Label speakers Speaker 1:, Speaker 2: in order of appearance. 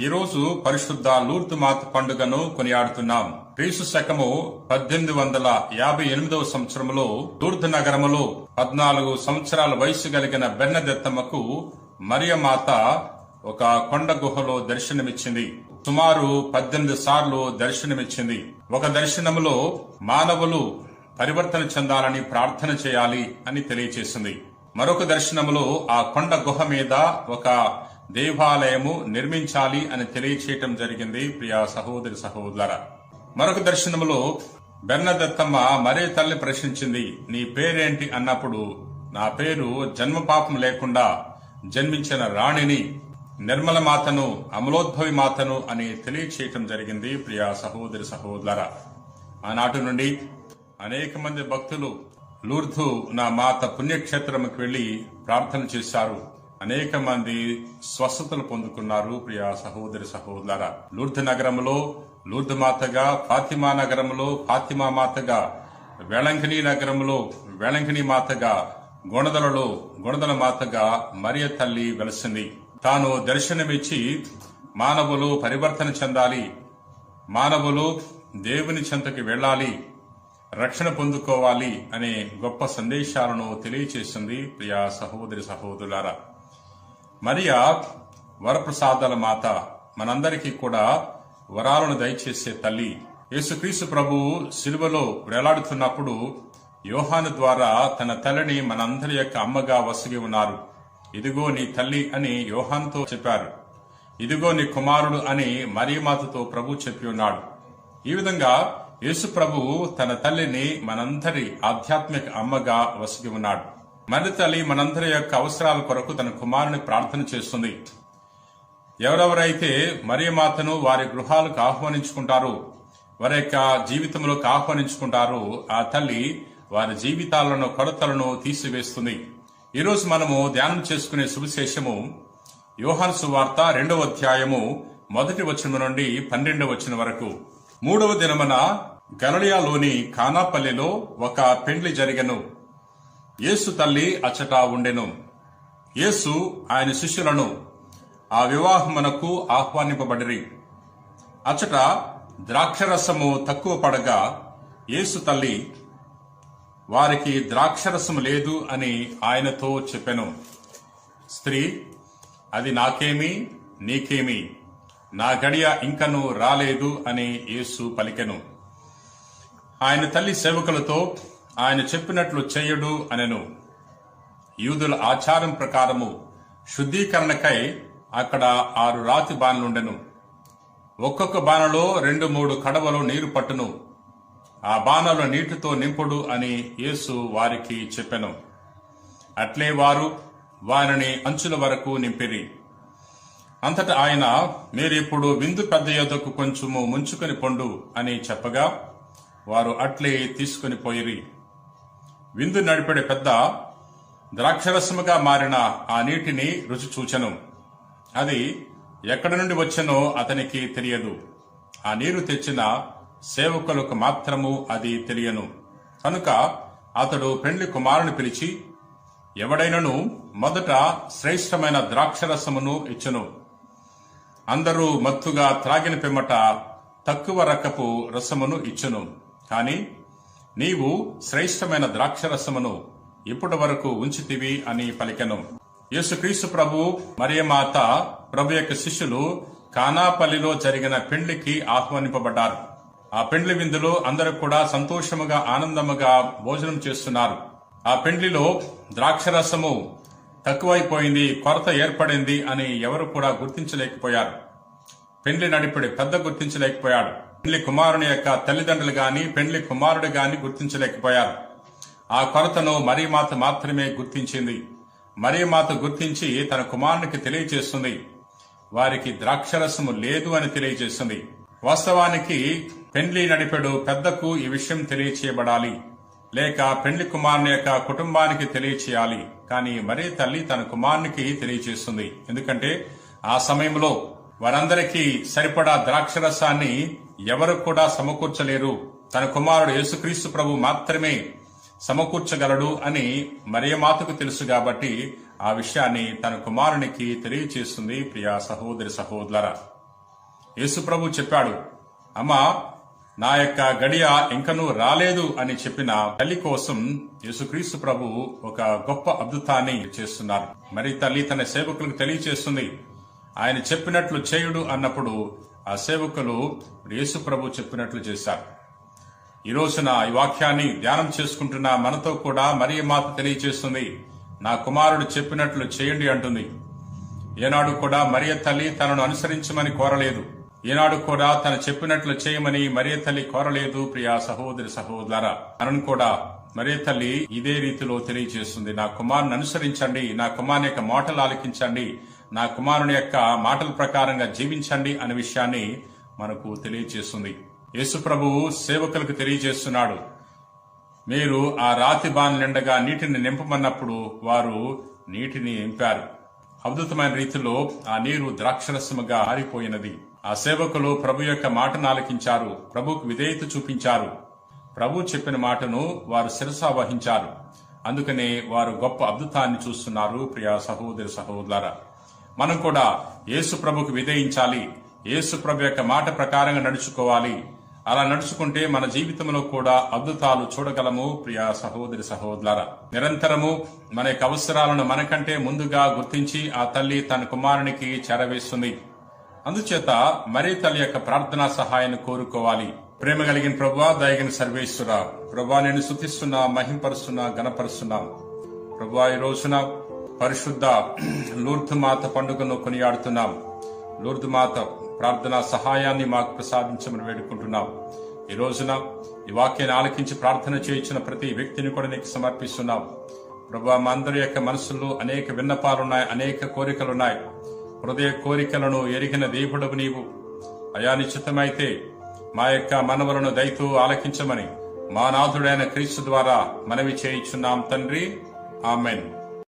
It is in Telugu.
Speaker 1: ఈరోజు పరిశుద్ధ లూర్తు మాత పండుగను కొనియాడుతున్నాం. క్రీస్తు శకము పద్దెనిమిది వందల యాభై ఎనిమిదవ సంవత్సరంలో లూర్దు నగరములో పద్నాలుగు సంవత్సరాల వయసు కలిగిన బెన్నదెత్తమ్మకు మరియమాత ఒక కొండ గుహలో దర్శనమిచ్చింది. సుమారు పద్దెనిమిది సార్లు దర్శనమిచ్చింది. ఒక దర్శనములో మానవులు పరివర్తన చెందాలని ప్రార్థన చేయాలి అని తెలియచేసింది. మరొక దర్శనములో ఆ కొండ గుహ మీద ఒక దేవాలయము నిర్మించాలి అని తెలియచేయటం జరిగింది. ప్రియా సహోదరి సహోదర మరొక దర్శనములో బెన్నదత్తమ్మ మరే తల్లి ప్రశ్నించింది. నీ పేరేంటి అన్నప్పుడు నా పేరు జన్మ పాపం లేకుండా జన్మించిన రాణిని నిర్మల మాతను అమలోద్భవి మాతను అని తెలియచేయటం జరిగింది. ప్రియా సహోదరి సహోదర ఆనాటి నుండి అనేక మంది భక్తులు లూర్ధు నా మాత పుణ్యక్షేత్రంకి వెళ్ళి ప్రార్థన చేశారు. అనేక మంది స్వస్థతలు పొందుకున్నారు ప్రియా సహోదరి సహోదర లూర్ధ నగరంలో లూర్ధు మాతగా ఫాతిమా నగరంలో ఫాతిమా మాతగా వేళంకిణి నగరంలో వేళంకిణి మాతగా గొణదలలో గొణదల మాతగా మరియ తల్లి వెలసింది తాను దర్శనమిచ్చి మానవులు పరివర్తన చెందాలి మానవులు దేవుని చెంతకి వెళ్ళాలి రక్షణ పొందుకోవాలి అనే గొప్ప సందేశాలను తెలియచేసింది ప్రియా సహోదరి సహోదరులారా. మరియా వరప్రసాదాల మాత మనందరికీ కూడా వరాలను దయచేసే తల్లి. యేసుక్రీస్తు ప్రభు సిలువలో వేలాడుతున్నప్పుడు యోహాను ద్వారా తన తల్లిని మనందరి యొక్క అమ్మగా వసిగి ఉన్నారు. ఇదిగో నీ తల్లి అని యోహాన్తో చెప్పారు. ఇదిగో నీ కుమారుడు అని మరియమాతతో ప్రభు చెప్పి ఉన్నాడు. ఈ విధంగా యేసు ప్రభు తన తల్లిని మనందరి ఆధ్యాత్మిక అమ్మగా వసిగి ఉన్నాడు. మరి తల్లి మనందరి యొక్క అవసరాల కొరకు తన కుమారుని ప్రార్థన చేస్తుంది. ఎవరెవరైతే మరియమాతను వారి గృహాలకు ఆహ్వానించుకుంటారో వారి యొక్క జీవితంలోకి ఆహ్వానించుకుంటారో ఆ తల్లి వారి జీవితాలను కొరతలను తీసివేస్తుంది. ఈరోజు మనము ధ్యానం చేసుకునే సువిశేషము యోహాను సువార్త రెండవ అధ్యాయము మొదటి వచనం నుండి పన్నెండవ వచనం వరకు. మూడవ దినమున గలడియాలోని కానాపల్లిలో ఒక పెండ్లి జరిగను. యేసు తల్లి అచ్చట ఉండెను. యేసు ఆయన శిష్యులను ఆ వివాహమునకు ఆహ్వానింపబడిరి. అచ్చట ద్రాక్షరసము తక్కువ పడగా యేసు తల్లి వారికి ద్రాక్షరసము లేదు అని ఆయనతో చెప్పెను. స్త్రీ అది నాకేమి నీకేమి నా గడియ ఇంకను రాలేదు అని యేసు పలికెను. ఆయన తల్లి సేవకులతో ఆయన చెప్పినట్లు చేయడు అనెను. యూదుల ఆచారం ప్రకారము శుద్ధీకరణకై అక్కడ ఆరు రాతి బాణలుండెను. ఒక్కొక్క బాణలో రెండు మూడు కడవలు నీరు పట్టును. ఆ బాణలు నీటితో నింపుడు అని యేసు వారికి చెప్పెను. అట్లే వారు వారిని అంచుల వరకు నింపిరి. అంతటా ఆయన మీరిప్పుడు విందు పెద్ద యొద్దకు కొంచెము ముంచుకొని పొండు అని చెప్పగా వారు అట్లే తీసుకుని పోయిరి. విందు నడిపడే పెద్ద ద్రాక్షరసముగా మారిన ఆ నీటిని రుచి చూచెను. అది ఎక్కడి నుండి వచ్చనో అతనికి తెలియదు. ఆ నీరు తెచ్చిన సేవకులకు మాత్రము అది తెలియను. కనుక అతడు పెండ్లి కుమారుని పిలిచి ఎవడైనను మొదట శ్రేష్టమైన ద్రాక్షరసమును ఇచ్చును. అందరూ మత్తుగా త్రాగిన పిమ్మట తక్కువ రకపు రసమును ఇచ్చును. కానీ నీవు శ్రేష్టమైన ద్రాక్షరసమును ఇప్పటి వరకు ఉంచితివి అని పలికెను. యేసుక్రీస్తు ప్రభు మరియమాత ప్రభు యొక్క శిష్యులు కానాపల్లిలో జరిగిన పెండ్లికి ఆహ్వానింపబడ్డారు. ఆ పెండ్లి విందులో అందరూ కూడా సంతోషముగా ఆనందముగా భోజనం చేస్తున్నారు. ఆ పెండ్లిలో ద్రాక్షరసము తక్కువైపోయింది కొరత ఏర్పడింది అని ఎవరు కూడా గుర్తించలేకపోయారు. పెండ్లి నడిపిడి పెద్ద గుర్తించలేకపోయాడు. పెండ్లి కుమారుని యొక్క తల్లిదండ్రులు గాని పెండ్లి కుమారుడు గాని గుర్తించలేకపోయారు. ఆ కొరతను మరియమాత మాత్రమే గుర్తించింది. మరియమాత గుర్తించి తన కుమారునికి తెలియజేస్తుంది. వారికి ద్రాక్షరసము లేదు అని తెలియజేస్తుంది. వాస్తవానికి పెండ్లి నడిపెడు పెద్దకు ఈ విషయం తెలియచేయబడాలి. లేక పెండ్లి కుమారుని యొక్క కుటుంబానికి తెలియచేయాలి. కానీ మరీ తల్లి తన కుమారునికి తెలియచేస్తుంది. ఎందుకంటే ఆ సమయంలో వారందరికీ సరిపడా ద్రాక్షరసాన్ని ఎవరు కూడా సమకూర్చలేరు. తన కుమారుడు యేసుక్రీస్తు ప్రభు మాత్రమే సమకూర్చగలడు అని మరియమాతకు తెలుసు కాబట్టి ఆ విషయాన్ని తన కుమారునికి తెలియచేస్తుంది ప్రియా సహోదరి సహోదర యేసుప్రభు చెప్పాడు అమ్మా నా యొక్క గడియ ఇంకనూ రాలేదు అని చెప్పిన తల్లి కోసం యేసుక్రీస్తు ప్రభు ఒక గొప్ప అద్భుతాన్ని చేస్తున్నారు. మరి తల్లి తన సేవకులకు తెలియచేస్తుంది. ఆయన చెప్పినట్లు చేయుడు అన్నప్పుడు ఆ సేవకులు యేసు ప్రభు చెప్పినట్లు చేశారు. ఈ రోజున ఈ వాక్యాన్ని ధ్యానం చేసుకుంటున్న మనతో కూడా మరియ మాత తెలియచేస్తుంది నా కుమారుడు చెప్పినట్లు చేయండి అంటుంది. ఏనాడు కూడా మరియ తల్లి తనను అనుసరించమని కోరలేదు. ఏనాడు కూడా తను చెప్పినట్లు చేయమని మరియ తల్లి కోరలేదు ప్రియా సహోదరి సహోదర తనను కూడా మరియ తల్లి ఇదే రీతిలో తెలియజేస్తుంది నా కుమారుని అనుసరించండి నా కుమారుని యొక్క మాటలు ఆలకించండి నా కుమారుని యొక్క మాటల ప్రకారంగా జీవించండి అనే విషయాన్ని మనకు తెలియజేస్తుంది. యేసు ప్రభువు సేవకులకు తెలియజేస్తున్నాడు. మీరు ఆ రాతి బాన్ నిండగా నీటిని నింపమన్నప్పుడు వారు నీటిని నింపారు. అద్భుతమైన రీతిలో ఆ నీరు ద్రాక్షరసముగా ఆరిపోయినది ఆ సేవకులు ప్రభు యొక్క మాటను ఆలకించారు. ప్రభుకు విధేయత చూపించారు. ప్రభు చెప్పిన మాటను వారు శిరస వహించారు. అందుకనే వారు గొప్ప అద్భుతాన్ని చూస్తున్నారు ప్రియా సహోదరి సహోదర మనం కూడా యేసు ప్రభుకు విధేయించాలి. యేసు ప్రభు యొక్క మాట ప్రకారంగా నడుచుకోవాలి. అలా నడుచుకుంటే మన జీవితంలో కూడా అద్భుతాలు చూడగలము ప్రియా సహోదరి సహోదర నిరంతరము మన యొక్క అవసరాలను మనకంటే ముందుగా గుర్తించి ఆ తల్లి తన కుమారునికి చేరవేస్తుంది. అందుచేత మరీ తల్లి యొక్క ప్రార్థనా సహాయాన్ని కోరుకోవాలి. ప్రేమ కలిగిన ప్రభా దయగిన సర్వేశ్వర. ప్రభా నేను శుతిస్తున్నా మహింపరుస్తున్నా గణపరుస్తున్నా ప్రభా ఈ రోజున పరిశుద్ధ లూర్ధు మాత పండుగను కొనియాడుతున్నాం. లూర్ధు మాత ప్రార్థనా సహాయాన్ని మాకు ప్రసాదించమని వేడుకుంటున్నాం. ఈ రోజున ఈ వాక్యాన్ని ఆలకించి ప్రార్థన చేయించిన ప్రతి వ్యక్తిని కూడా నీకు సమర్పిస్తున్నాం. ప్రభు మా అందరి యొక్క మనసుల్లో అనేక విన్నపాలున్నాయి అనేక కోరికలున్నాయి. హృదయ కోరికలను ఎరిగిన దేవుడవు నీవు. అయా నిశ్చితమైతే మా యొక్క మనవలను దయతో ఆలకించమని మా నాథుడైన క్రీస్తు ద్వారా మనవి చేయించున్నాం తండ్రి. ఆమెన్.